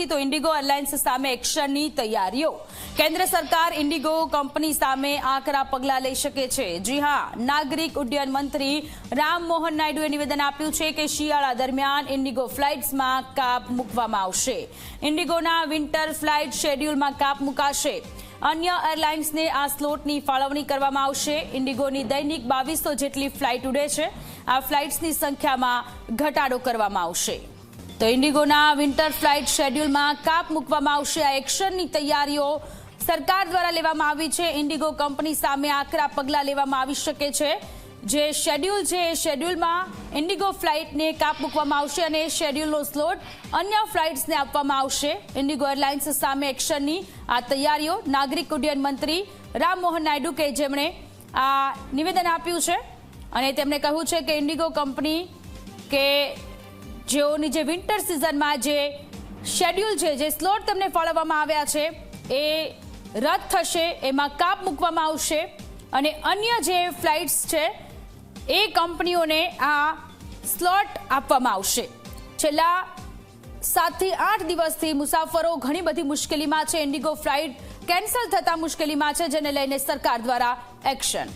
નથી તો Indigo airlines સામે એક્શનની તૈયારીઓ. કેન્દ્ર સરકાર ઇન્ડિગો કંપની સામે આકરા પગલાં લઈ શકે છે. જી હા, નાગરિક ઉડ્ડયન મંત્રી રામ મોહન નાયડુએ નિવેદન આપ્યું છે કે શિયાળા દરમિયાન ઇન્ડિગો ફ્લાઇટ્સમાં કાપ મૂકવામાં આવશે. ઇન્ડિગોના વિન્ટર ફ્લાઇટ શેડ્યુલમાં કાપ મુકાશે. અન્ય એરલાઇન્સને આ સ્લોટની ફાળવણી કરવામાં આવશે. ઇન્ડિગોની દૈનિક બાવીસો જેટલી ફ્લાઇટ ઉડે છે. આ ફ્લાઇટ્સની સંખ્યામાં ઘટાડો કરવામાં આવશે. તો ઇન્ડિગોના વિન્ટર ફ્લાઇટ શેડ્યુલમાં કાપ મૂકવામાં આવશે. આ એક્શનની તૈયારીઓ સરકાર દ્વારા લેવામાં આવી છે. ઇન્ડિગો કંપની સામે આકરા પગલાં લેવામાં આવી શકે છે. જે શેડ્યુલ છે એ શેડ્યુલમાં ઇન્ડિગો ફ્લાઇટને કાપ મૂકવામાં આવશે અને શેડ્યુલનો સ્લોટ અન્ય ફ્લાઇટ્સને આપવામાં આવશે. ઇન્ડિગો એરલાઇન્સ સામે એક્શનની આ તૈયારીઓ નાગરિક ઉડ્ડયન મંત્રી રામમોહન નાયડુ કે જેમણે આ નિવેદન આપ્યું છે. અને તેમણે કહ્યું છે કે ઇન્ડિગો કંપની કે જેઓની જે વિન્ટર સિઝનમાં જે શેડ્યુલ છે, જે સ્લોટ તમને ફાળવવામાં આવ્યા છે, એ રદ થશે, એમાં કાપ મૂકવામાં આવશે અને અન્ય જે ફ્લાઇટ્સ છે, એ કંપનીઓને આ સ્લોટ આપવામાં આવશે. છેલ્લા સાતથી આઠ દિવસથી મુસાફરો ઘણી બધી મુશ્કેલીમાં છે. ઇન્ડિગો ફ્લાઇટ કેન્સલ થતા મુશ્કેલીમાં છે, જેને લઈને સરકાર દ્વારા એક્શન